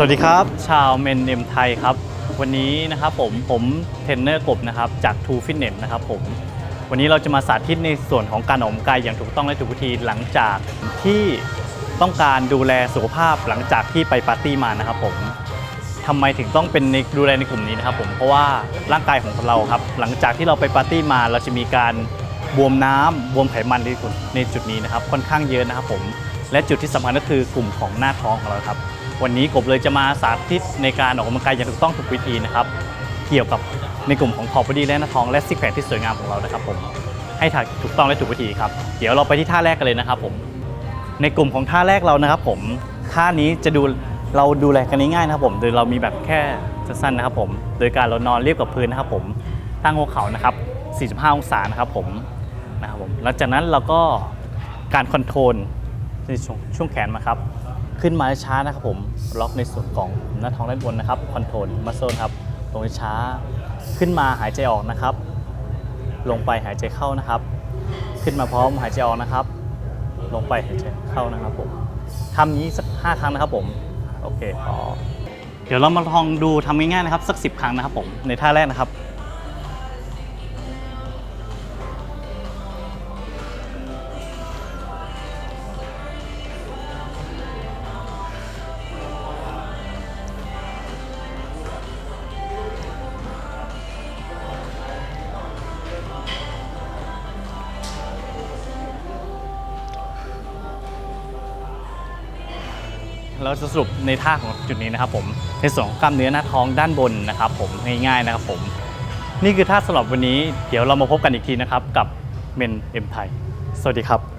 สวัสดีครับ ชาวเมนเอ็มไทยครับ วันนี้นะครับผมผมเทรนเนอร์กบนะครับจาก True Fitness นะครับผมวันนี้เราจะมาสาธิตในส่วนของการออกกำลังกายอย่างถูกต้องและถูกวิธีหลังจากที่ต้องการดูแลสุขภาพหลังจากที่ไปปาร์ตี้มานะครับผมทำไมถึงต้องเป็นในดูแลในกลุ่มนี้นะครับผมเพราะว่าร่างกายของเราครับ หลังจากที่เราไปปาร์ตี้มา เราจะมีการบวมน้ำบวมไขมันในจุดในจุดนี้นะครับ ค่อนข้างเยอะนะครับผมและจุดที่สำคัญก็คือกลุ่มของหน้าท้องของเราครับ วันนี้กบเลยจะมาสาธิตในการออกกำลังกายอย่างถูกต้องถูกวิธีนะครับ เกี่ยวกับในกลุ่มของคอ b บ d y และหน้าท้องและซิกแพคที่สวยงามของเรานะครับผมให้ถ่ายถูกต้องและถูกวิธีครับ เดี๋ยวเราไปที่ท่าแรกกันเลยนะครับผมในกลุ่มของท่าแรกเรานะครับผมท่านี้จะดูเราดูแลกันง่ายๆนะครับผม โดยเรามีแบบแค่สั้นๆนะครับผม โดยการเรานอนเรียบกับพื้นนะครับผม ตั้งหัวเข่านะครับ 45 องศานะครับผมนะครับผม หลังจากนั้นเราก็การคอนโทรลในช่วงแขนมาครับ ขึ้นมาช้านะครับผมล็อกในส่วนของหน้าท้องด้านบนนะครับคอนโทรลมัสเซลครับลงช้าขึ้นมาหายใจออกนะครับ ลงไปหายใจเข้านะครับ ขึ้นมาพร้อมหายใจออกนะครับ ลงไปหายใจเข้านะครับผมทำนี้สักห้าครั้งนะครับผมโอเคพอเดี๋ยวเรามาลองดูทำง่ายๆนะครับ สัก10ครั้งนะครับผมในท่าแรกนะครับ เราจะสรุปในท่าของจุดนี้นะครับผมในส่วนของกล้ามเนื้อหน้าท้องด้านบนนะครับผมง่ายๆนะครับผมนี่คือท่าสำหรับวันนี้เดี๋ยวเรามาพบกันอีกทีนะครับกับเมนเอ็มไทยสวัสดีครับ